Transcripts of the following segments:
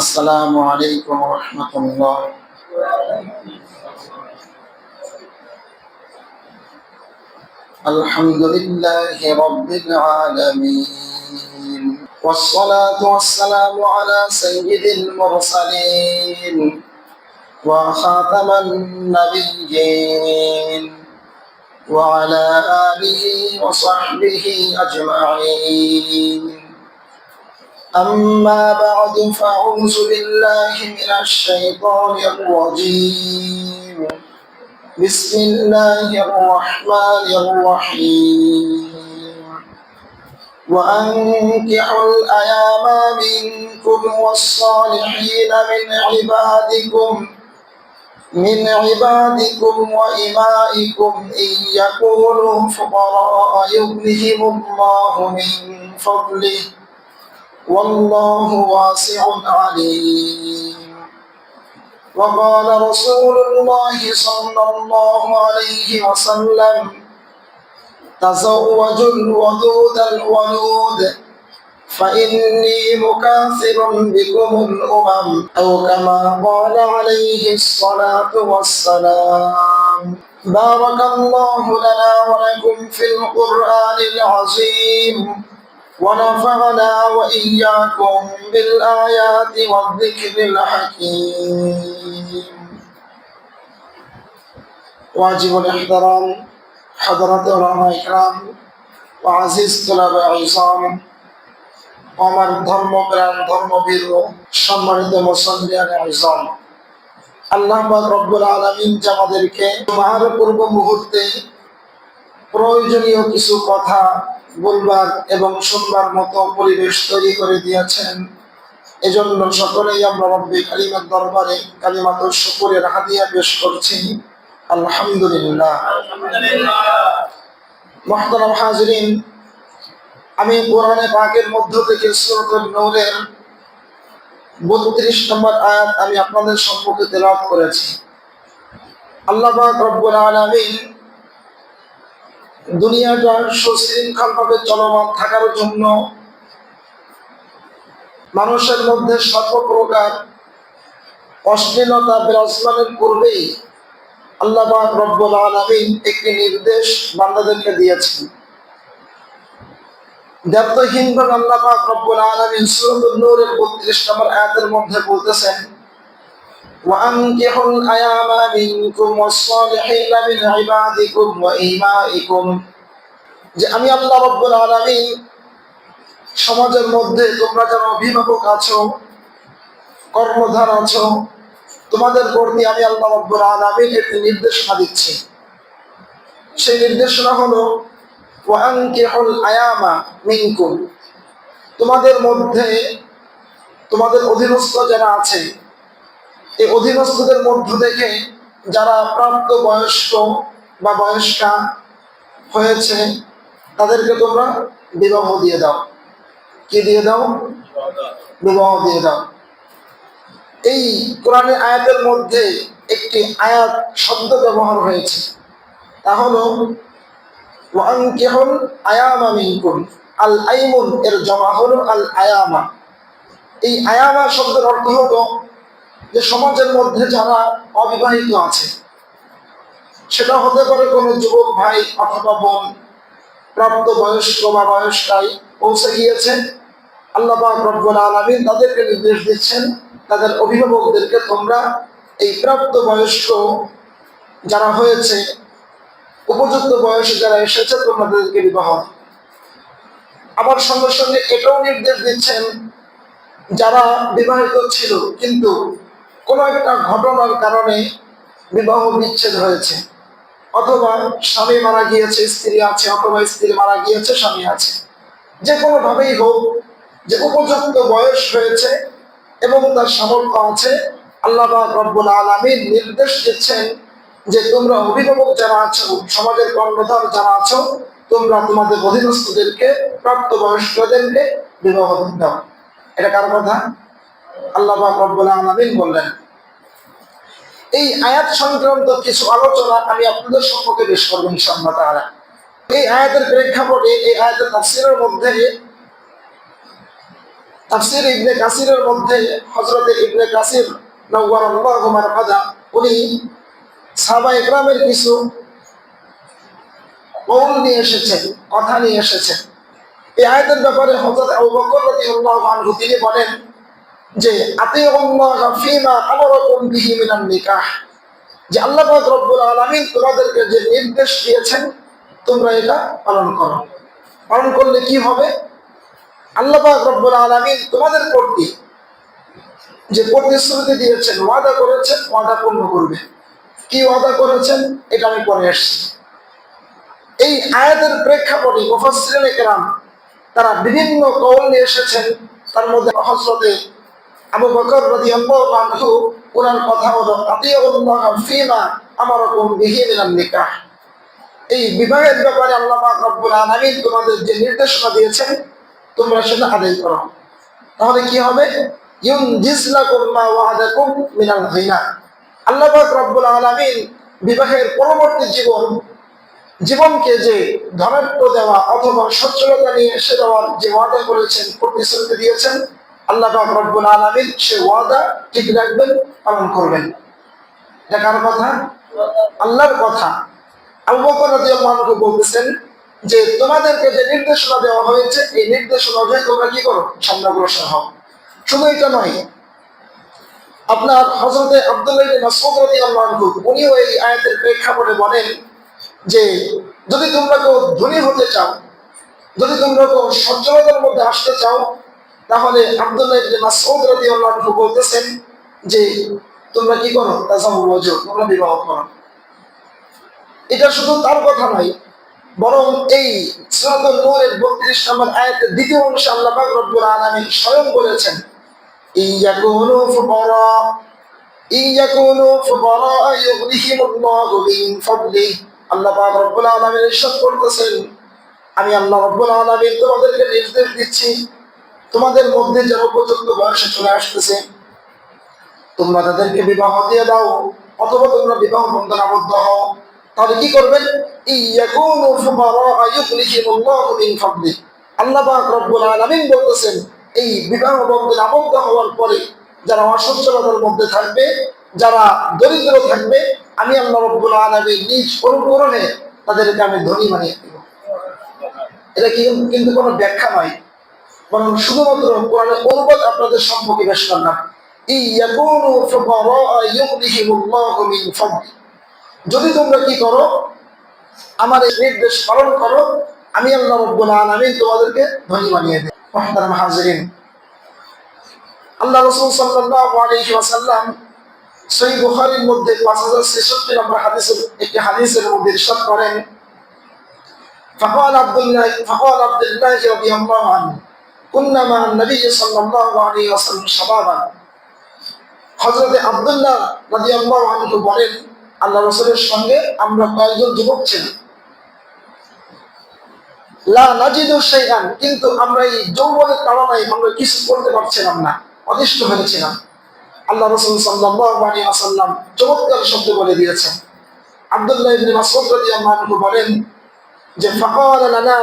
السلام عليكم ورحمة الله. الحمد لله رب العالمين. والصلاة والسلام على سيد المرسلين وخاتم النبيين وعلى آله وصحبه أجمعين. أما بعد فأعوذ بالله من الشيطان الرجيم. بسم الله الرحمن الرحيم. وأنكحوا الأيام منكم والصالحين من عبادكم من عبادكم وإمائكم إن يكونوا فقراء يغنهم الله من فضله. والله واسع عليم. وقال رسول الله صلى الله عليه وسلم تزوجوا الودود الولود فإني مكاثر بكم الأمم. أو كما قال عليه الصلاة والسلام بارك الله لنا ولكم في القرآن العظيم. ونفعنا وإياكم بالآيات والذكر الحكيم واجب الاحترام حضرة علماء إكرام وعزيز طلبة عظام আমার ধর্মপ্রাণ ধর্মবীর সম্মানিত মুসলিয়ান আইজাম আল্লাহ পাক রব্বুল আলামিন যে আমাদেরকে মাহার পূর্ব মুহূর্তে প্রয়োজনীয় কিছু কথা বলবার এবং শুনবার মতো পরিবেশ তৈরি করে দিয়েছেন। এজন্য সকলেই আমরা রব্বে কালিমার দরবারে কালিমাত শুকুরের হাদিয়া পেশ করছি। আলহামদুলিল্লাহ। মহতারাম হাজরিন, আমি কোরআনে পাকের মধ্য থেকে সূরাতুল নূরের 32 নম্বর আয়াত আমি আপনাদের সম্পর্কে তেলাওয়াত করেছি। আল্লাহ রব্বুল আলামিন দুনিয়াটা সুশৃঙ্খল ভাবে চলমান থাকার জন্য মানুষের মধ্যে সর্বপ্রকার অশ্লীলতা বিরাজমানের পূর্বেই আল্লাহ রব্বুল আলামিন একটি নির্দেশ বান্দাদেরকে দিয়েছেন। দায়িত্বহীনভাবে আল্লাহ রব্বুল আলামিন সূরাতুন নূরের 32 নম্বর আয়াতের মধ্যে বলতেছেন وأنكحوا الأيام منكم والصالحين من عبادكم وإمائكم যে আমি আল্লাহ রব্বুল আলামিন সমাজের মধ্যে তোমরা যারা অভিভাবক আছো কর্মধার আছো তোমাদের প্রতি আমি আল্লাহ রব্বুল আলামিন একটি নির্দেশনা দিচ্ছি সেই নির্দেশনা হলো ওয়ানকিহুল আয়ামা মিনকুম তোমাদের মধ্যে তোমাদের অধীনস্থ যারা আছে এই অধীনস্থদের মধ্য থেকে যারা প্রাপ্ত বয়স্ক বা বয়স্কা হয়েছে, তাদেরকে তোমরা বিবাহ দিয়ে দাও। কি দিয়ে দাও? বিবাহ দিয়ে দাও। এই কোরআনের আয়াতের মধ্যে একটি আয়াত শব্দ ব্যবহার হয়েছে। তা হলো আয়ামা মিনকুম, আল আইমুন এর জমা হলো আল আয়ামা। এই আয়ামা শব্দের অর্থ হলো সমাজের মধ্যে যারা অবিবাহিত আছে, সেটা হতে পারে কোনো যুবক ভাই অথবা বোন, প্রাপ্ত বয়স্ক বা বয়স্কাই পৌঁছে গিয়েছে, আল্লাহ রব্বুল আলমিন তাদেরকে নির্দেশ দিচ্ছেন, তাদের অভিভাবকদেরকে তোমরা এই প্রাপ্ত বয়স্ক যারা হয়েছে, উপযুক্ত বয়সে যারা এসেছে তোমরা তাদেরকে বিবাহ আবার সঙ্গে সঙ্গে এটাও নির্দেশ দিচ্ছেন, যারা বিবাহিত ছিল, কিন্তু কোনো একটা ঘটনার কারণে বিবাহ বিচ্ছেদ হয়েছে। অথবা স্বামী মারা গিয়েছে, স্ত্রী আছে, অথবা স্ত্রী মারা গিয়েছে, স্বামী আছে। যে কোনো ভাবেই হোক, যে উপযুক্ত বয়স হয়েছে এবং তার সামর্থ্য আছে, আল্লাহ রব্বুল আলমী নির্দেশ দিচ্ছেন যে তোমরা অভিভাবক যারা আছো, সমাজের কর্ণধার যারা আছো, তোমরা তোমাদের অধীনস্থদেরকে প্রাপ্ত বয়স্কদেরকে বিবাহ দাও এটা কার কথা? আল্লাহ রব্বুল আলমিন বললেন, এই আয়াত সংক্রান্ত কিছু আলোচনা আমি আপনাদের সম্পর্কে বেশ তাআলা। এই আয়াতের প্রেক্ষাপটে, এই আয়াতের তাফসীরের মধ্যে, তাফসির ইবনে কাসিরের মধ্যে হযরত ইবনে কাসির নওয়ারাল্লাহু মারহাদা উনি সাহাবা ইকরামের কিছু কৌল নিয়ে এসেছেন, কথা নিয়ে এসেছেন। এই আয়াতের ব্যাপারে হজরত আবু বকর রাদিয়াল্লাহু আনহু তিনি বলেন যে আতিউল্লাহ ফীমা আমারাকুম বিহি মিনান নিকাহ। যে আল্লাহ পাক রব্বুল তোমাদেরকে যে নির্দেশ দিয়েছেন, তোমরা এটা পালন করো। পালন করলে কি হবে? আল্লাহ পাক রব্বুল আলামিন তোমাদের প্রতি যে প্রতিশ্রুতি দিয়েছেন, ওয়াদা করেছেন, ওয়াদা পূর্ণ করবে। কি ওয়াদা করেছেন? এটা আমি পরে আসছি। এই আয়াতের প্রেক্ষাপটে মুফাসসিরিন কেরাম তারা বিভিন্ন কৌল নিয়ে এসেছেন। তার মধ্যে হযরতে আবু বকর রাদিয়াল্লাহু আনহু ওনার কথা হলো আতিউল্লাহ ফিমা আমারাকুম বিহি মিনান নিকাহ। এই বিবাহের ব্যাপারে আল্লাহ পাক রব্বুল আলামিন তোমাদের যে নির্দেশনা দিয়েছেন, তোমরা সেটা আদায় করো। তাহলে কি হবে? ইউনজিস লাকুম মা ওয়াদাকুম মিনাল গিনা। আল্লাহ পাক রব্বুল আলামিন বিবাহের পরবর্তী জীবন, জীবনকে যে ধনাত্ম দেওয়া অথবা সচ্ছলতা নিয়ে এসে দেওয়ার যে ওয়াদা করেছেন, প্রতিশ্রুতি দিয়েছেন আল্লাহ রব্বুল আলামিন সে ওয়াদা ঠিক রাখবেন, পালন করবেন। কার কথা? আল্লাহর কথা। আবু বকর রাদিয়াল্লাহু বলতেছেন যে, তোমাদেরকে যে নির্দেশনা দেওয়া হয়েছে, এই নির্দেশনা অনুযায়ী তোমরা কি করো? সামনে অগ্রসর হও। শুধু এটা নয়, আপনার হযরতে আব্দুল্লাহ মাসউদ রাদিয়াল্লাহু আনহু, উনিও এই আয়াতের প্রেক্ষাপটে বলেন যে, যদি তোমরা কেউ ধনী হতে চাও, যদি তোমরা কেউ সচ্ছলতার মধ্যে আসতে চাও তাহলে আব্দুল্লাহ বলতেছেন যে, তোমরা কি করো? তোমরা বিবাহ করো। এটা শুধু তার কথা নয়, বরং এই 32 নম্বর আয়াতের দ্বিতীয় অংশে আল্লাহ রব্বুল আলামিন স্বয়ং বলেছেন আল্লাহ করতেছেন, আমি আল্লাহ রব্বুল আলামিন তোমাদেরকে নির্দেশ দিচ্ছি তোমাদের মধ্যে যারা উপযুক্ত বয়সে চলে আসতেছে, তোমরা তাদেরকে বিবাহ দিয়ে দাও, অথবা তোমরা বিবাহ বন্ধন আবদ্ধ হও। তাহলে কি করবেন? আল্লাহ বলতেছেন, এই আবদ্ধ হওয়ার পরে যারা মধ্যে থাকবে, যারা দরিদ্র থাকবে, আমি আল্লাহ তাদেরকে আমি ধনী বানিয়ে দেব। এটা কিন্তু কোনো ব্যাখ্যা নয়। বরং শুধুমাত্র কোরআনে অনুবাদ আপনাদের সম্পর্কে বেশ করলাম যদি তোমরা কি করো, আমার এই নির্দেশ পালন করো, আমি আল্লাহ তোমাদেরকে ধনী বানিয়ে দেয় আল্লাহ মধ্যে পাঁচ হাজার ছেষট্টি নম্বর হাদিসের একটি হাদিসের মধ্যে ইরশাদ করেন, ফাকাল আব্দুল্লাহ ফাকাল আব্দুল্লাহ আল্লাহ কিন্তু আমরা এই যৌবনের তাড়নায় আমরা কিছু করতে পারছিলাম না অনিষ্ট হয়েছিলাম। আল্লাহ রসুল সাল্লাল্লাহু চমৎকার শব্দ বলে দিয়েছেন। আব্দুল্লাহ বলেন যে ফাঁকা লানা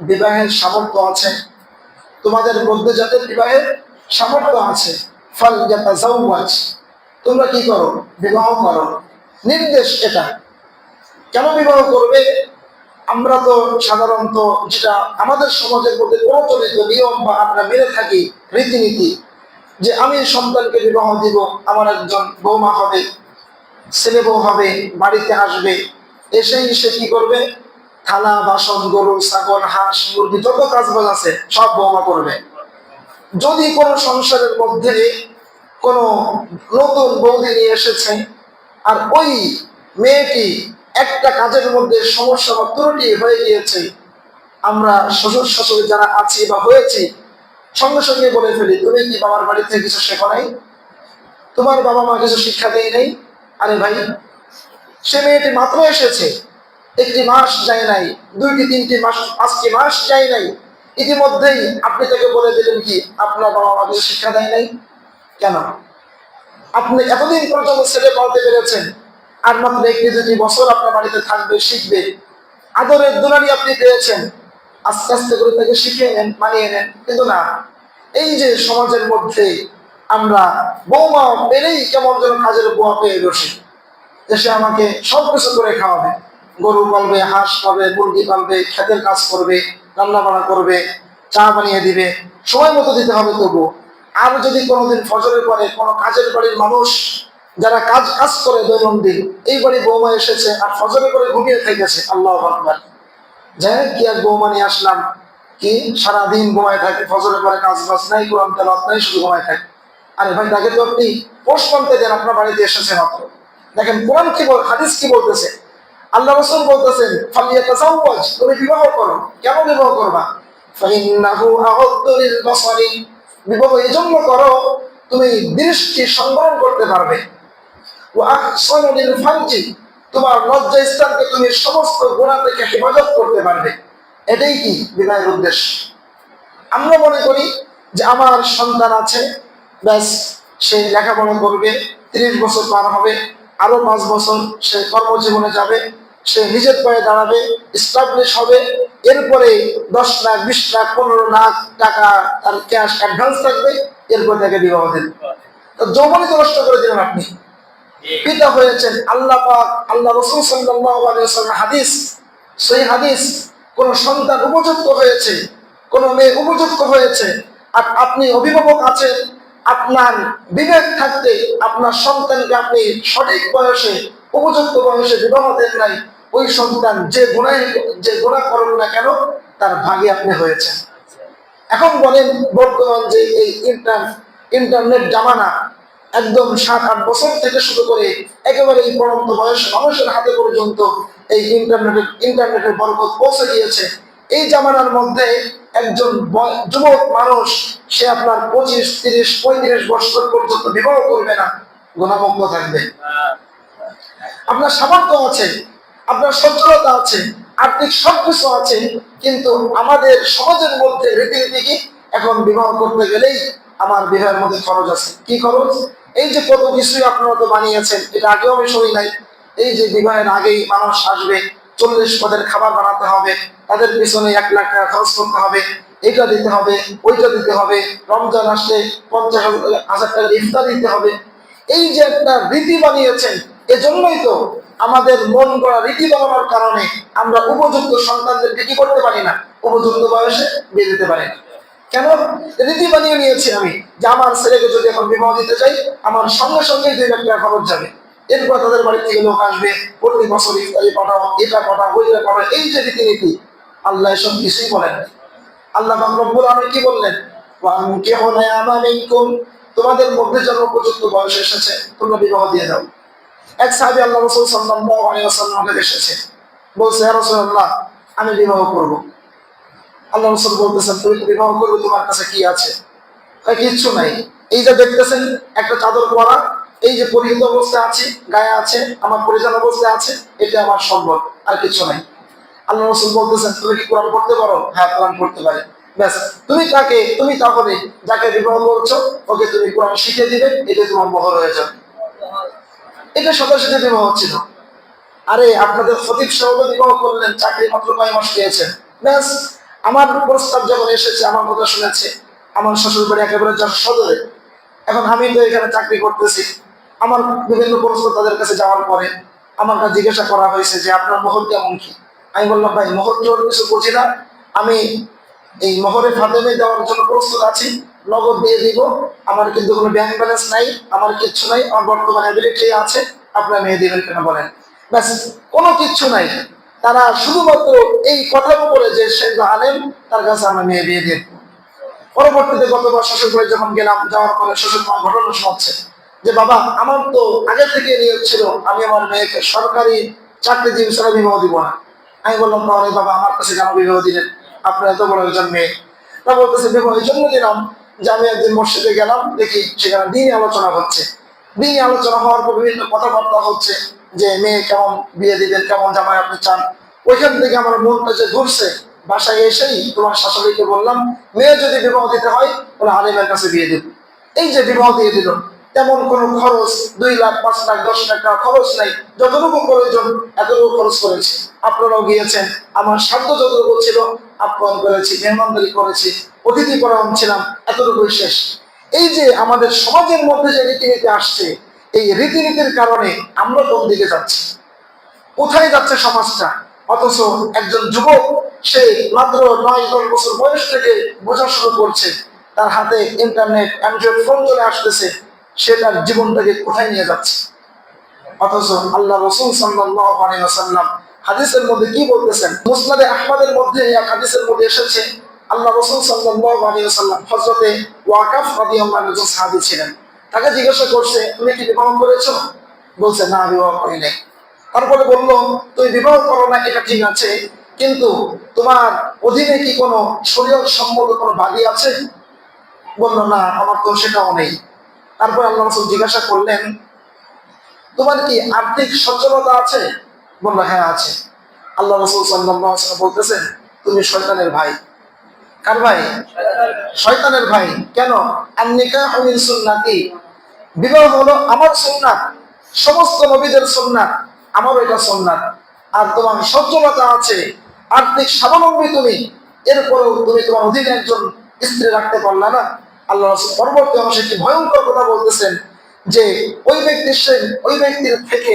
বিবাহের সামর্থ্য আছে। তোমাদের মধ্যে যাদের বিবাহের সামর্থ্য আছে, ফল ইয়াতাজাওয়াজ, তোমরা কি করো? বিবাহ করো। নির্দেশ এটা। কেন বিবাহ করবে? আমরা তো সাধারণত যেটা আমাদের সমাজের মধ্যে প্রচলিত নিয়ম বা আমরা মেনে থাকি রীতিনীতি, যে আমি সন্তানকে বিবাহ দিব, আমার একজন বৌমা হবে, ছেলে বউ হবে, বাড়িতে আসবে, এসেই সে কি করবে? থালা, বাসন, গরু, ছাগল, হাঁস, মুরগি, যত কাজবাজ আছে, সব বৌমা করবে। যদি কোনো সংসারের মধ্যে কোনো নতুন বৌদি নিয়ে এসেছে, আর ওই মেয়েটি একটা কাজের মধ্যে সমস্যা বা ত্রুটি হয়ে গিয়েছে, আমরা শ্বশুর শাশুড়ি যারা আছি বা হয়েছি, সঙ্গে সঙ্গে বলে ফেলি, তুমি কি বাবার বাড়ি থেকে কিছু শেখো নাই? তোমার বাবা মা কিছু শিক্ষা দেয় নাই? আরে ভাই, সে মেয়েটি মাত্র এসেছে। একটি মাস যায় নাই, দুইটি, তিনটি মাস, পাঁচটি মাস যায় নাই। ইতিমধ্যেই আপনি তাকে বলে দিলেন কি, আপনার বাবা কিছু শিক্ষা দেয় নাই। কেন? আপনি এতদিন পর্যন্ত ছেলে পালতে পেরেছেন, আর মাত্র একটি দুটি বছর আপনার বাড়িতে থাকবে, শিখবে। আদরের দুলারি আপনি পেয়েছেন। আস্তে আস্তে করে তাকে শিখিয়ে নেন, মানিয়ে নেন। কিন্তু না, এই যে সমাজের মধ্যে আমরা বৌমা পেলেই কেমন যেন কাজের বোয়া পেয়ে বসি যে সে আমাকে সব কিছু করে খাওয়াবে। গরু পালবে, হাঁস পাবে মুরগি পালবে খেতের কাজ করবে রান্না বান্না করবে, চা বানিয়ে দিবে, সময় মতো দিতে হবে তবু। আর যদি কোনোদিন ফজরের পরে কোনো কাজের বাড়ির মানুষ যারা কাজ কাজ করে দৈনন্দিন, এই বাড়ি বৌমা এসেছে আর ফজরের পরে ঘুমিয়ে থেকেছে, আল্লাহ আকবার। যাই কি আর বৌমা নিয়ে আসলাম? কি? সারাদিন ঘুমায় থাকে, ফজরের পরে কাজ বাজ নাই, কোরআন তেলাওয়াত নাই, শুধু ঘুমায় থাকে। আরে ভাই তাকে তো আপনি পোষ মানতে দেন, আপনার বাড়িতে এসেছে মাত্র। দেখেন, কোরআন কি বল, হাদিস কি বলতেছে? আল্লাহ রসুল বলতেছেন, ফালিয়াতাজাওয়াজ তুমি বিবাহ করো। কেন বিবাহ করবা? ফাইন্নাহু আগাদ্দু লিল বাসারি। বিবাহ এজন্য করো, তুমি দৃষ্টি সংবরণ করতে পারবে। ও আহসানু লিল ফারজি। তোমার লজ্জা স্থানকে তুমি সমস্ত গুণা থেকে হেফাজত করতে পারবে। এটাই কি বিবাহের উদ্দেশ্য? আমরা মনে করি যে আমার সন্তান আছে, ব্যাস, সে লেখাপড়া করবে, তিরিশ বছর পার হবে, আরও পাঁচ বছর সে কর্মজীবনে যাবে সে নিজের পায়ে দাঁড়াবে স্টাবলিশ হবে, এরপরে দশ লাখ, বিশ লাখ, পনেরো লাখ টাকা তার ক্যাশ অ্যাডভান্স থাকবে, এরপর তাকে বিবাহ দেন। তো যৌবনই তো নষ্ট করে দিলেন আপনি। পিতা হয়েছেন আল্লাহ পাক, আল্লাহ রসুল ওয়াসাল্লাম হাদিস। সেই হাদিস কোন সন্তান উপযুক্ত হয়েছে, কোন মেয়ে উপযুক্ত হয়েছে, আর আপনি অভিভাবক আছেন, আপনার বিবেক থাকতে আপনার সন্তানকে আপনি সঠিক বয়সে, উপযুক্ত বয়সে বিবাহ দেন নাই ওই সন্তান যে গুণায় যে গুণা করুন না কেন, তার ভাগে আপনি হয়েছেন। এখন বলেন বর্তমান যে এই ইন্টার, ইন্টারনেট জামানা একদম সাত, আট বছর থেকে শুরু করে একেবারে এই পরন্ত বয়স মানুষের হাতে পর্যন্ত এই ইন্টারনেটের ইন্টারনেটের বরকত পৌঁছে গিয়েছে এই জামানার মধ্যে একজন যুবক মানুষ, সে আপনার পঁচিশ, তিরিশ, পঁয়ত্রিশ বছর পর্যন্ত বিবাহ করবে না গুণামুক্ত থাকবে। আপনার সামর্থ্য আছে। আপনার সচ্ছলতা আছে, আর্থিক সবকিছু আছে, কিন্তু আমাদের সমাজের মধ্যে রীতিনীতি কি? এখন বিবাহ করতে গেলেই আমার বিবাহের মধ্যে খরচ আছে। কি খরচ? এই যে কত কিছুই আপনারা তো বানিয়েছেন, এটা আগেও আমি শুনি নাই। এই যে বিবাহের আগেই মানুষ আসবে, চল্লিশ পদের খাবার বানাতে হবে, তাদের পিছনে এক লাখ টাকা খরচ করতে হবে, এটা দিতে হবে, ওইটা দিতে হবে, রমজান আসলে পঞ্চাশ হাজার টাকার ইফতার দিতে হবে। এই যে একটা রীতি বানিয়েছেন, এজন্যই তো আমাদের মন গড়া রীতি বানানোর কারণে আমরা উপযুক্ত সন্তানদেরকে কি করতে পারি না? উপযুক্ত বয়সে বিয়ে দিতে পারি না। কেন? রীতি বানিয়ে নিয়েছি আমি যে আমার ছেলেকে যদি এখন বিবাহ দিতে চাই, আমার সঙ্গে সঙ্গে দুই লাখ টাকা খরচ যাবে। এরপর তাদের বাড়ি থেকে লোক আসবে, প্রতি বছর ইফতারি পাঠাও, এটা পাঠাও, ওইটা পাঠাও। এই যে রীতিনীতি, আল্লাহ এসব কিছুই বলেন। আল্লাহ রব্বুল আলামিন কি বললেন? তোমাদের মধ্যে যারা উপযুক্ত বয়স এসেছে, তোমরা বিবাহ দিয়ে দাও। এক সাহাবী আল্লাহ রাসূল ওয়াসাল্লামের কাছে এসেছে। বলছে ইয়া রাসূলুল্লাহ, আমি বিবাহ করব। আল্লাহ রাসূল বলতেছেন, তুমি তো বিবাহ করবে, তোমার কাছে কি আছে? কিচ্ছু নাই। এই যে দেখতেছেন, একটা চাদর পরা, এই যে পরিহিত অবস্থায় আছে, গায়ে আছে, আমার পরিধান অবস্থায় আছে, এটা আমার সম্ভব আর কিছু নাই। আল্লাহ রসুল বলতেছেন, তুমি কি কোরআন পড়তে পারো? হ্যাঁ কোরআন পড়তে পারি। ব্যাস, তুমি তাকে তুমি তাহলে যাকে বিবাহ করছ, ওকে তুমি কোরআন শিখে দিবে এটা তোমার বহর হয়ে যাবে। এটা সাথে সাথে বিবাহ ছিল আরে, আপনাদের খতিব সাহেব বিবাহ করলেন, চাকরি মাত্র কয় মাস পেয়েছেন। ব্যাস, আমার প্রস্তাব যখন এসেছে, আমার কথা শুনেছে, আমার শ্বশুর বাড়ি একেবারে যশোর সদরে। এখন আমি তো এখানে চাকরি করতেছি। আমার বিভিন্ন প্রশ্ন তাদের কাছে যাওয়ার পরে আমার কাছে জিজ্ঞাসা করা হয়েছে যে, আপনার মোহর কেমন কি? আমি বললাম, ভাই মোহর টোহর কিছু বুঝি না। আমি এই মোহরে ফাতেমে দেওয়ার জন্য প্রস্তুত আছি। নগদ দিয়ে দিব। আমার কিন্তু কোনো ব্যাংক ব্যালেন্স নাই, আমার কিচ্ছু নাই, আমার বর্তমানে অ্যাবিলিটি আছে, আপনার মেয়ে দিবেন কেন বলেন। ব্যাস, কোনো কিচ্ছু নাই। তারা শুধুমাত্র এই কথার উপরে যে সে আলেম, তার কাছে আমরা মেয়ে দিয়ে দিয়ে। পরবর্তীতে গতবার শ্বশুর বাড়ি যখন গেলাম, যাওয়ার পরে শ্বশুর মা ঘটনা শোনাচ্ছে যে, বাবা, আমার তো আগে থেকে নিয়োগ ছিল, আমি আমার মেয়েকে সরকারি চাকরিজীবী ছাড়া বিবাহ দিব না। আমি বললাম তাহলে বাবা, আমার কাছে কেন বিবাহ দিলেন? আপনার এত বড় একজন মেয়ে। তা বলতেছে, বিবাহ এই জন্য দিলাম যে আমি একদিন মসজিদে গেলাম, দেখি সেখানে দিনই আলোচনা হচ্ছে। দিনই আলোচনা হওয়ার পর বিভিন্ন কথাবার্তা হচ্ছে যে, মেয়ে কেমন বিয়ে দিবেন, কেমন জামাই আপনি চান? ওইখান থেকে আমার মনটা যে ঘুরছে, বাসায় এসেই তোমার শাশুড়িকে বললাম, মেয়ে যদি বিবাহ দিতে হয়, তাহলে আলিমের কাছে বিয়ে দিব এই যে বিবাহ দিয়ে দিল, তেমন কোনো খরচ, দুই লাখ, পাঁচ লাখ, দশ লাখ টাকা খরচ নাই, যতটুকু প্রয়োজন এতটুকু খরচ করেছি। আপনারাও গিয়েছেন, আমার সাধ্য যতটুকু ছিল আপ্যায়ন করেছি, মেহমানদারি করেছি। অতিথি পরায়ণ ছিলাম এতটুকুই শেষ। এই যে আমাদের সমাজের মধ্যে যে রীতিনীতি আসছে, এই রীতিনীতির কারণে আমরা কোন দিকে যাচ্ছি? কোথায় যাচ্ছে সমাজটা? অথচ একজন যুবক, সে মাত্র নয় দশ বছর বয়স থেকে বোঝা শুরু করছে, তার হাতে ইন্টারনেট অ্যান্ড্রয়েড ফোন চলে আসতেছে, সে তার জীবনটাকে কোথায় নিয়ে যাচ্ছে? অথচ আল্লাহ রসুল সাল্লাম হাদিসের মধ্যে কি বলতেছেন? মুসনাদে আহমদের মধ্যে হাদিসের মধ্যে এসেছে আল্লাহ রসুল সাল্লাম হজরতে ওয়াকাফ একজন সাহাবি ছিলেন। তাকে জিজ্ঞাসা করছে, তুমি কি বিবাহ করেছ? বলছে, না, বিবাহ করি নাই তারপরে বলল, তুমি বিবাহ করো না, এটা ঠিক আছে, কিন্তু তোমার অধীনে কি কোনো শরীর সম্মত কোনো বাড়ি আছে? বলল, না, আমার তো সেটাও নেই। তারপর আল্লাহ রসুল জিজ্ঞাসা করলেন, তোমার কি আর্থিক সচ্ছলতা আছে? বলল হ্যাঁ আছে। আল্লাহ রসুল সাল্লাম বলতেছেন, তুমি শয়তানের ভাই। কার ভাই? শয়তানের ভাই। কেন? আন্নিকা হমিন সুন্নাতি। বিবাহ হলো আমার সুন্নাত। সমস্ত নবীদের সুন্নাত, আমারও এটা সুন্নাত। আর তোমার সচ্ছলতা আছে। আর্থিক স্বাবলম্বী তুমি। এরপরেও তুমি তোমার অধীনে একজন স্ত্রী রাখতে পারলা না। আল্লাহ পরবর্তী অংশে একটি ভয়ঙ্কর কথা বলতেছেন যে, ওই ব্যক্তির ওই ব্যক্তির থেকে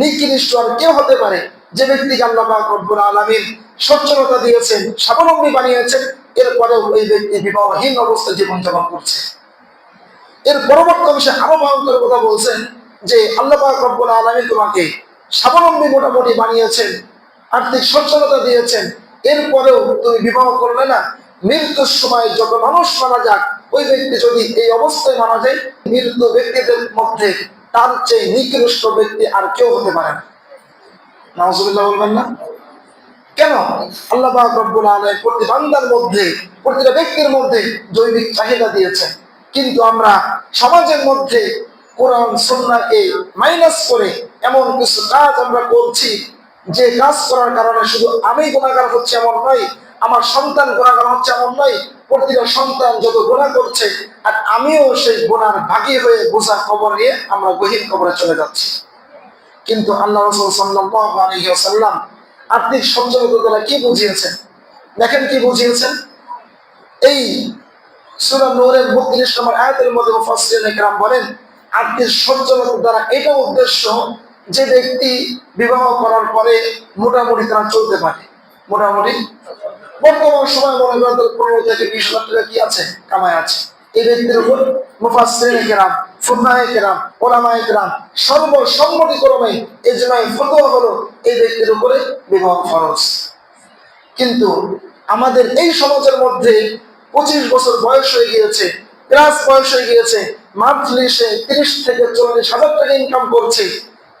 নিকৃষ্ট আর কেউ হতে পারে। যে ব্যক্তিকে আল্লাহ রব্বুল আলামিন সচ্ছলতা দিয়েছেন, স্বাবলম্বী বানিয়েছেন এরপরেও ওই ব্যক্তি বিবাহহীন অবস্থায় জীবনযাপন করছে। এর পরবর্তী অংশে আরও ভয়ঙ্কর কথা বলছেন যে আল্লাহ রব্বুল আলামিন তোমাকে স্বাবলম্বী মোটামুটি বানিয়েছেন, আর্থিক সচ্ছলতা দিয়েছেন। এরপরেও তুমি বিবাহ করলে না, মৃত্যুর সময় যত মানুষ মারা যাক, ওই ব্যক্তি যদি এই অবস্থায় মারা যায় মৃত্যু ব্যক্তিদের মধ্যে তার চেয়ে নিকৃষ্ট ব্যক্তি আর কেউ হতে পারে না। নাউজুবিল্লাহ বলবেন না। কেন? আল্লাহ রব্বুল আলামিন প্রতি বান্দার মধ্যে, প্রতিটা ব্যক্তির মধ্যে জৈবিক চাহিদা দিয়েছেন। কিন্তু আমরা সমাজের মধ্যে কোরআন, সুন্নাহকে মাইনাস করে এমন কিছু কাজ আমরা করছি, যে কাজ করার কারণে শুধু আমি গুণাগার হচ্ছে এমন নয়, আমার সন্তান গুণাগার হচ্ছে এমন নয়, প্রতিটা সন্তান যত গোনা করছে, আর আমিও সেই গোনার ভাগী হয়ে বোঝা খবর নিয়ে আমরা গহীন খবরে চলে যাচ্ছি। কিন্তু আল্লাহ রসুল সাল্লাল্লাহু আর্থিক সচ্ছলতা দ্বারা কি বুঝিয়েছেন? দেখেন কি বুঝিয়েছেন? এই সূরা নূরের 32 নম্বর আয়াতের মধ্যে মুফাসসিরিন একরাম বলেন আর্থিক সচ্ছলতার দ্বারা এটা উদ্দেশ্য যে ব্যক্তি বিবাহ করার পরে মোটামুটি তারা চলতে পারে। মোটামুটি? বর্তমান সময় মনে করেন পনেরো থেকে বিশ লাখ টাকা কি আছে? কামাই আছে। এই ব্যক্তির উপর মুফাসসিরিন কেরাম, ফুকাহায়ে কেরাম ওলামায়ে কেরাম সর্বসম্মতিক্রমে ইজমাই ফতোয়া হলো, এই ব্যক্তির উপরে বিবাহ ফরজ। কিন্তু আমাদের এই সমাজের মধ্যে পঁচিশ বছর বয়স হয়ে গিয়েছে, ক্লাস বয়স হয়ে গিয়েছে, মান্থলি সে তিরিশ থেকে চল্লিশ হাজার টাকা ইনকাম করছে।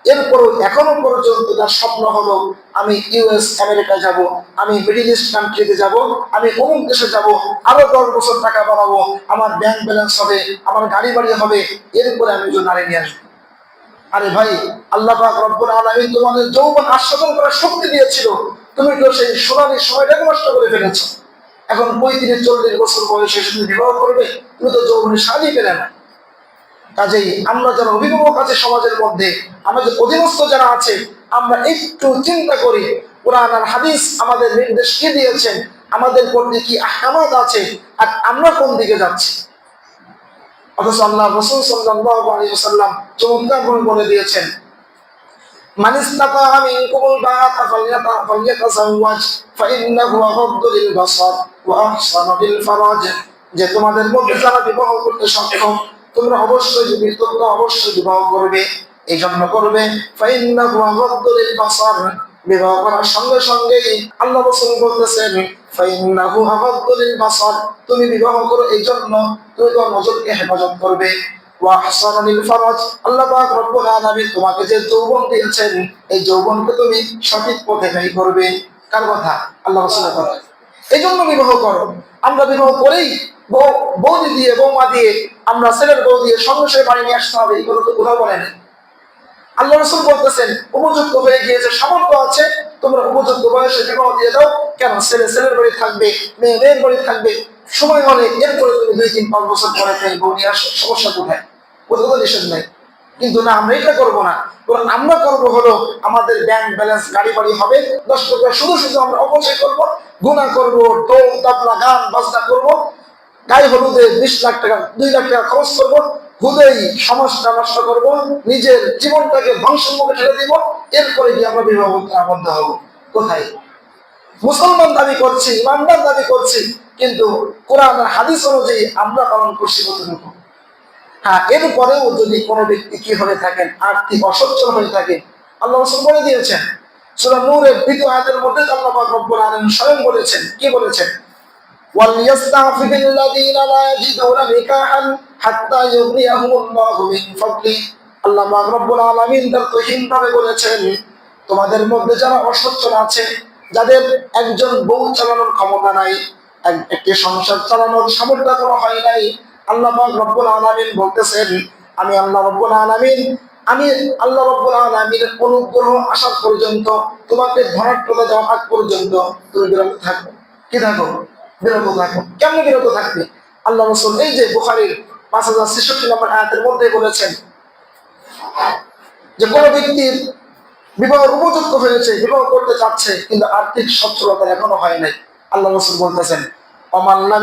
এরপরও এখনও পর্যন্ত তার স্বপ্ন হলো, আমি ইউএস আমেরিকা যাব, আমি মিডিল ইস্ট কান্ট্রিতে যাব, আমি অমুক দেশে যাব, আরও দশ বছর টাকা বাড়াবো, আমার ব্যাংক ব্যালেন্স হবে, আমার গাড়ি বাড়ি হবে, এরপরে আমি একজন নারী নিয়ে আসব। আরে ভাই, আল্লাহ রব্বুল আলামিন তোমাদের যৌবন আস্বাদন করার শক্তি দিয়েছিল, তুমি তো সেই সোনালি সময়টাকে নষ্ট করে ফেলেছো। এখন পঁয়ত্রিশ, চল্লিশ বছর বয়সে তুমি বিবাহ করবে, তুমি তো যৌবনে শাদি পেলে না। কাজেই আমরা যারা অভিভাবক আছে সমাজের মধ্যে, আমাদের অধীনস্থ যারা আছে, আমরা একটু চিন্তা করি, কোরআন আর হাদিস আমাদের নির্দেশ কি দিয়েছেন, আমাদের প্রতি কি আহকামাত আছে, আর আমরা কোন দিকে যাচ্ছি? অথচ আল্লাহ রসুল সাল্লাল্লাহু আলাইহি ওয়াসাল্লাম চমৎকার দিয়েছেন যে তোমাদের মধ্যে যারা বিবাহ করতে সক্ষম তোমরা অবশ্যই তোমরা অবশ্যই বিবাহ করবে এই জন্য করবে বিবাহ করার সঙ্গে আল্লাহ রাসূল বলতেছেন তুমি বিবাহ করো এই জন্য তুমি তোমার নজরকে হেফাজত করবে। আল্লাহ পাক রব্বুল আলামিন তোমাকে যে যৌবন দিয়েছেন, এই যৌবনকে তুমি সঠিক পথে ব্যয় করবে। কার কথা? আল্লাহ কথা। এই জন্য বিবাহ করো। আমরা বিবাহ করেই বৌদি দিয়ে, বৌমা দিয়ে, আমরা ছেলের বউ দিয়ে সংসারে বাড়ি নিয়ে আসতে হবে এগুলো তো কোথাও বলে আল্লাহ রসুল বলতেছেন, উপযুক্ত হয়ে গিয়েছে, সামর্থ্য আছে, তোমরা উপযুক্ত বয়সে বিবাহ দিয়ে দাও। কেন? ছেলে ছেলের বাড়ি থাকবে, মেয়ে মেয়ের বাড়ি থাকবে। সময় হলে এরপরে তুমি দুই, তিন, পাঁচ বছর পরে তুমি বউ নিয়ে আসো। সমস্যা কোথায়? কোথাও নিষেধ নাই। কিন্তু না, আমরা এটা করব না। আমরা করব হলো আমাদের ব্যাংক ব্যালেন্স গাড়ি বাড়ি হবে, দশ টাকা শুধু শুধু আমরা অপচয় করব গুণা করব টোল তাবলা, গান, বাজনা করব, গায়ে হলুদে বিশ লাখ টাকা, দুই লাখ টাকা খরচ করব হুদেই সমাজটা নষ্ট করব, নিজের জীবনটাকে ধ্বংসের মুখে ঠেলে দিব, এরপরে গিয়ে আমরা বিবাহ আবদ্ধ হব। কোথায়? মুসলমান দাবি করছি, ইমানদার দাবি করছি, কিন্তু কোরআন হাদিস অনুযায়ী আমরা পালন করছি কতটুকু? হ্যাঁ এরপরেও যদি কোনো ব্যক্তি কি হয়ে থাকেন আর্থিক অসচ্ছল হয়ে থাকে আল্লাহ রসুল বলে দিয়েছেন সুরা নূরের দ্বিতীয় আয়াতের মধ্যে আল্লাহ পাক রব্বুল আলামিন স্বয়ং বলেছেন কি বলেছেন وليستعفف الذين لا يجدون نكاحا حتى يغنيهم الله من فضله আল্লাহ পাক রব্বুল আলামিন তার তহিনভাবে বলেছেন তোমাদের মধ্যে যারা অসচ্ছল আছে যাদের একজন বউ চালানোর ক্ষমতা নাই এক- একটি সংসার চালানোর সামর্থ্য করা হয় নাই আল্লাহ রব্বুল আলামিন বলতেছেন, আমি আল্লাহ রব্বুল আলামিন, আমি আল্লাহ রব্বুল আলামিনের অনুগ্রহ আসার পর্যন্ত, তোমাকে ধনাত্মতা দেওয়া আগ পর্যন্ত তুমি বিরত থাকো। কি থাকো? বিরত থাকো। কেমন বিরত থাকবে? আল্লাহ রসুল এই যে বুখারির পাঁচ হাজার ছেষট্টি নম্বর আয়াতের মধ্যে বলেছেন যে, কোনো ব্যক্তির বিবাহ উপযুক্ত হয়েছে, বিবাহ করতে চাচ্ছে, কিন্তু আর্থিক সচ্ছলতা এখনও হয় নাই। আল্লাহ রসুল বলতেছেন অমাল্লাম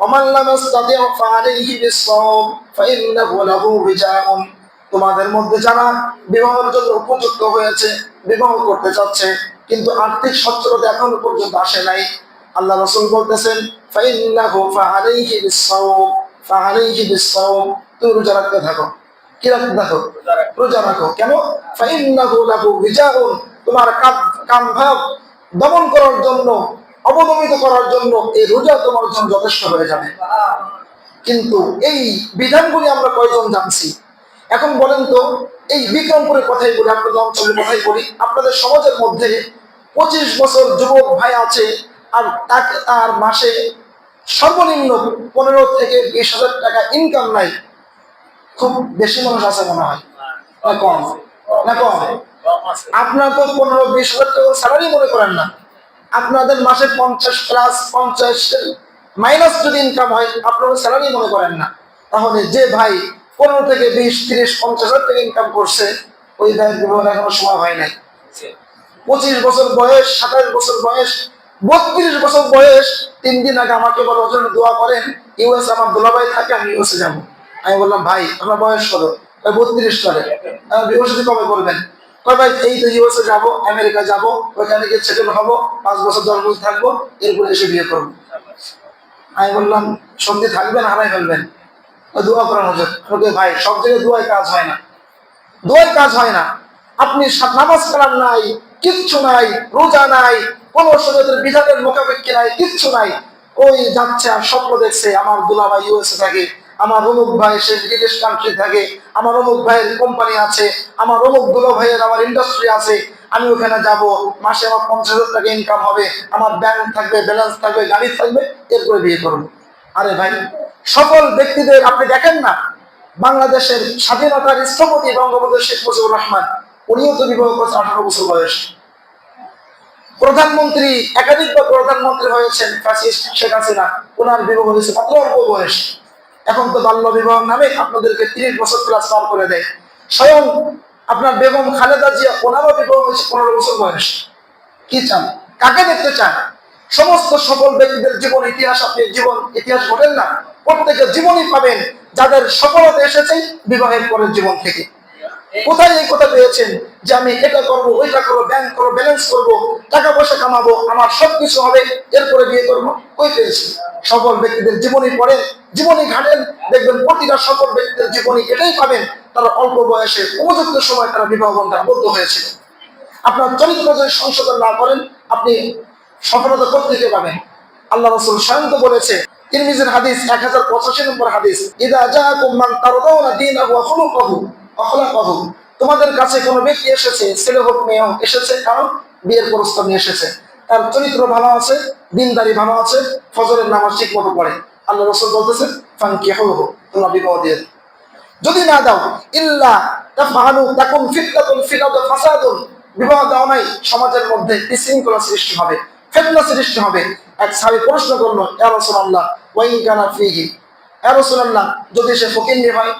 ইস্তাতিয়া অমাল্লাম ইস্তাতিয়া ফাআলাইহি বিসসাওম ফাইন্নাহু লাহু বিজাউন তোমাদের মধ্যে যারা বিবাহের জন্য উপযুক্ত হয়েছে বিবাহ করতে চাচ্ছে কিন্তু আর্থিক সচ্ছলতা এখনও পর্যন্ত আসে নাই। আল্লাহ রসুল বলতেছেন ফাইন্নাহু ফাআলাইহি বিসসাওম ফাআলাইহি বিসসাওম তুমি রোজা রাখতে থাকো। কি রাখতে থাকো? রোজা রাখো। কেন? ফাইন্নাহু লাহু বিজাউন তোমার কাম ভাব দমন করার জন্য অবদমিত করার জন্য এই রোজা তোমার জন্য যথেষ্ট হয়ে যাবে। কিন্তু এই বিধানগুলি আমরা কয়জন জানছি? এখন বলেন তো, এই বিক্রমপুরের কথাই বলি, আপনাদের অঞ্চলের কথাই বলি। আপনাদের সমাজের মধ্যে পঁচিশ বছর যুবক ভাই আছে, আর তাকে তার মাসে সর্বনিম্ন পনেরো থেকে বিশ হাজার টাকা ইনকাম নাই। খুব বেশি মানুষ আছে মনে হয়। না কম? না কম? আপনার তো পনেরো বিশ হাজার টাকা স্যালারি মনে করেন না। আপনাদের মাসে পঞ্চাশ প্লাস পঞ্চাশ মাইনাস যদি ইনকাম হয়, আপনারা স্যালারি মনে করেন না। তাহলে যে ভাই পনেরো থেকে বিশ, তিরিশ, পঞ্চাশ হাজার টাকা ইনকাম করছে, ওই ভাইয়ের বিবাহ এখনও সময় হয় নাই। পঁচিশ বছর বয়স, সাতাশ বছর বয়স, বত্রিশ বছর বয়স, তিন দিন আগে আমাকে বড় ওজন দোয়া করেন ইউএস আমার দুলাভাই থাকে, আমি ইউএসএ যাব। আমি বললাম, ভাই, আপনার বয়স কয় বত্রিশ করে ইউএসএ কবে করবেন? কয় এই তো ইউএসএ যাব, আমেরিকা যাব, ওইখানে গিয়ে সেটেল হব, পাঁচ বছর, দশ বছর থাকব, এরপরে এসে বিয়ে করব। আমি বললাম সন্ধে থাকবেন, হারাই ফেলবেন। দোয়া করেন ওকে ভাই, সব জায়গায় দোয়ায় কাজ হয় না। দোয়ায় কাজ হয় না। আপনি নামাজ কালাম নাই, কিচ্ছু নাই, রোজা নাই, কোন শরীয়তের বিধানের মোকাবেক্ষি নাই, কিচ্ছু নাই। ওই যাচ্ছে আর স্বপ্ন দেখছে, আমার দুলাভাই ইউএসএ থাকে। আমার অমুক ভাই সে বিদেশ কান্ট্রি থাকে, আমার অমুক ভাইয়ের কোম্পানি আছে, আমার অমুক দুলো ভাইয়ের আমার ইন্ডাস্ট্রি আছে, আমি ওখানে যাব, মাসে আমার পঞ্চাশ হাজার টাকা ইনকাম হবে, আমার ব্যাংক থাকবে ব্যালেন্স থাকবে, গাড়ি থাকবে, এরপরে বিয়ে করব। আরে ভাই, সকল ব্যক্তিদের আপনি দেখেন না? বাংলাদেশের স্বাধীনতার স্থপতি বঙ্গবন্ধু শেখ মুজিবুর রহমান, উনিও তো বিবাহ করেছেন আঠারো বছর বয়স। প্রধানমন্ত্রী, একাধিকবার প্রধানমন্ত্রী হয়েছেন শেখ হাসিনা, ওনার বিবাহ হয়েছে মাত্র অল্প বয়স। এখন তো বাল্য বিবাহ নামে আপনাদেরকে তিরিশ বছর ক্লাস পার করে দেয়। স্বয়ং আপনার বেগম খালেদা জিয়া ওনারও বিবাহ হয়েছে, পনেরো বছর বয়স। কি চান? কাকে দেখতে চান? সমস্ত সকল ব্যক্তিদের জীবন ইতিহাস, আপনি জীবন, ইতিহাস ঘটেন না, প্রত্যেকের জীবনই পাবেন যাদের সফলতা এসেছে বিবাহের পরের জীবন থেকে। কোথায় এই কথা পেয়েছেন যে আমি এটা করব, ওইটা করব ব্যাংক করব ব্যালেন্স করব টাকা পয়সা কামাবো, আমার সবকিছু হবে, এরপরে বিয়ে করব? কই পেয়েছি সফল ব্যক্তিদের জীবনী পড়েন, জীবনী ঘাটেন, দেখবেন প্রতিটা সফল ব্যক্তিদের জীবনী এটাই পাবেন, তারা অল্প বয়সে উপযুক্ত সময় তারা বিবাহ বন্ধে আবদ্ধ হয়েছিল। আপনার চরিত্র যদি সংশোধন না করেন, আপনি সফলতা কোথেকে পাবেন? আল্লাহ রসুল স্বয়ং বলেছে, তিরমিজের হাদিস এক হাজার পঁচাশি নম্বর হাদিস, ইদা জাহাকুম মান তারদাউনা দীনাহু ওয়া ওয়া তোমাদের কাছে কোনো ব্যক্তি এসেছে, ছেলে হোক, মেয়ে হোক, এসেছে, কারণ বিয়ের প্রস্তাব নিয়ে এসেছে। তার চরিত্র ভালো আছে, দিনদারি ভালো আছে, ফজরের নামাজ ঠিক মতো পড়ে। আল্লাহ রসুল ফাঙ্কি তোমরা বিবাহ দিয়ে। যদি না দাও, ইল্লা আরদি ফাসাদুন। বিবাহ দাও নাই, সমাজের মধ্যে বিশৃঙ্খলা সৃষ্টি হবে, ফিতনা সৃষ্টি হবে। এক সাহাবী প্রশ্ন করল, ইয়া রাসূলুল্লাহ, ওয়া ইন কানা ফিহি? যদি সে ফকির হয়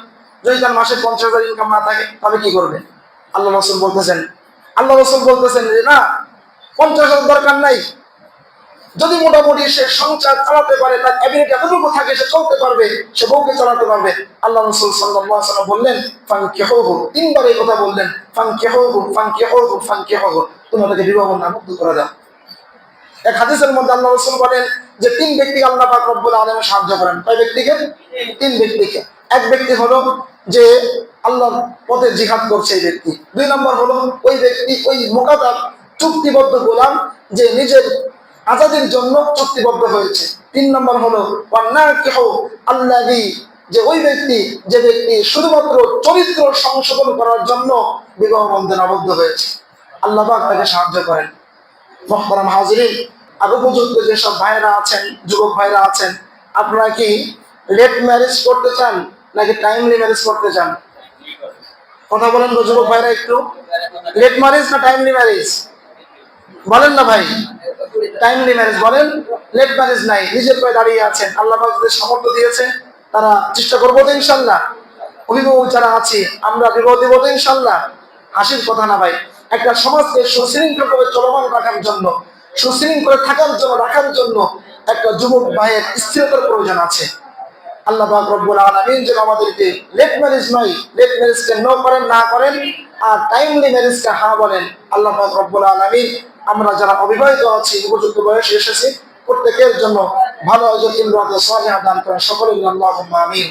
যদি তার মাসে পঞ্চাশ হাজার ইনকাম না থাকে, তাহলে কি করবে? আল্লাহ রসুল বলতেছেন, আল্লাহ রসুল বলতেছেন যে, না, পঞ্চাশ হাজার দরকার নাই। যদি মোটামুটি সে সংসার চালাতে পারে, তার অ্যাবিলিটি এতটুকু থাকে, সে চলতে পারবে, সে বউকে চালাতে পারবে। আল্লাহ রসুল ওয়াসাল্লাম বললেন ফান কেহু তিনবার এই কথা বললেন ফাং কে ফান কেহু ফান কেহু ফান কেহু তোমরা তাকে বিবাহ না মুক্ত করে দাও। এক হাদিসের মধ্যে আল্লাহ রসুল বলেন যে, তিন ব্যক্তিকে আল্লাহ পাক রব্বুল আলামিন সাহায্য করেন। কয় ব্যক্তিকে? তিন ব্যক্তিকে। এক ব্যক্তি হলো যে আল্লাহর পথে জিহাদ করছে এই ব্যক্তি। দুই নম্বর হলো, ওই ব্যক্তি, ওই মোকাদার চুক্তিবদ্ধ গোলাম যে নিজের আজাদির জন্য চুক্তিবদ্ধ হয়েছে। তিন নম্বর হলো কেহ আল্লাহি যে ওই ব্যক্তি, যে ব্যক্তি শুধুমাত্র চরিত্র সংশোধন করার জন্য বিবাহ বন্ধনে আবদ্ধ হয়েছে। আল্লাহ তাকে সাহায্য করেন। মহতারাম হাজরিন, আর উপযুক্ত যেসব ভাইরা আছেন, যুবক ভাইরা আছেন, আপনারা কি লেট ম্যারেজ করতে চান? নাকি টাইমলি ম্যারেজ করতে চান? কথা বলেন তো যুবক ভাইরা একটু। লেট ম্যারেজ না টাইমলি ম্যারেজ বলেন না ভাই। টাইমলি ম্যারেজ বলেন লেট ম্যারেজ নাই। নিজের পায়ে দাঁড়িয়ে আছেন। আল্লাহ পাক যাদের সামর্থ্য দিয়েছে। তারা চেষ্টা করব তো ইনশাল্লাহ। অভিভাবক যারা আছি, আমরা বিবাহ দিব তো ইনশাল্লাহ। হাসির কথা না ভাই। একটা সমাজকে সুশৃঙ্খল করে চলমান রাখার জন্য, সুশৃঙ্খল থাকার জন্য, রাখার জন্য একটা যুবক ভাইয়ের স্থিরতার প্রয়োজন আছে। আল্লাহ রব্বুল আলমিন যেন আমাদেরকে লেট ম্যারেজ নয় লেট ম্যারেজকে নো করেন, না করেন আর টাইমলি ম্যারেজকে হা বলেন, আল্লাহ রব্বুল আলামিন আমরা যারা অবিবাহিত আছি উপযুক্ত বয়সে এসেছি, প্রত্যেকের জন্য ভালো একজন ইমরাত সালিহা দান করেন, সকলের আল্লাহ আমিন।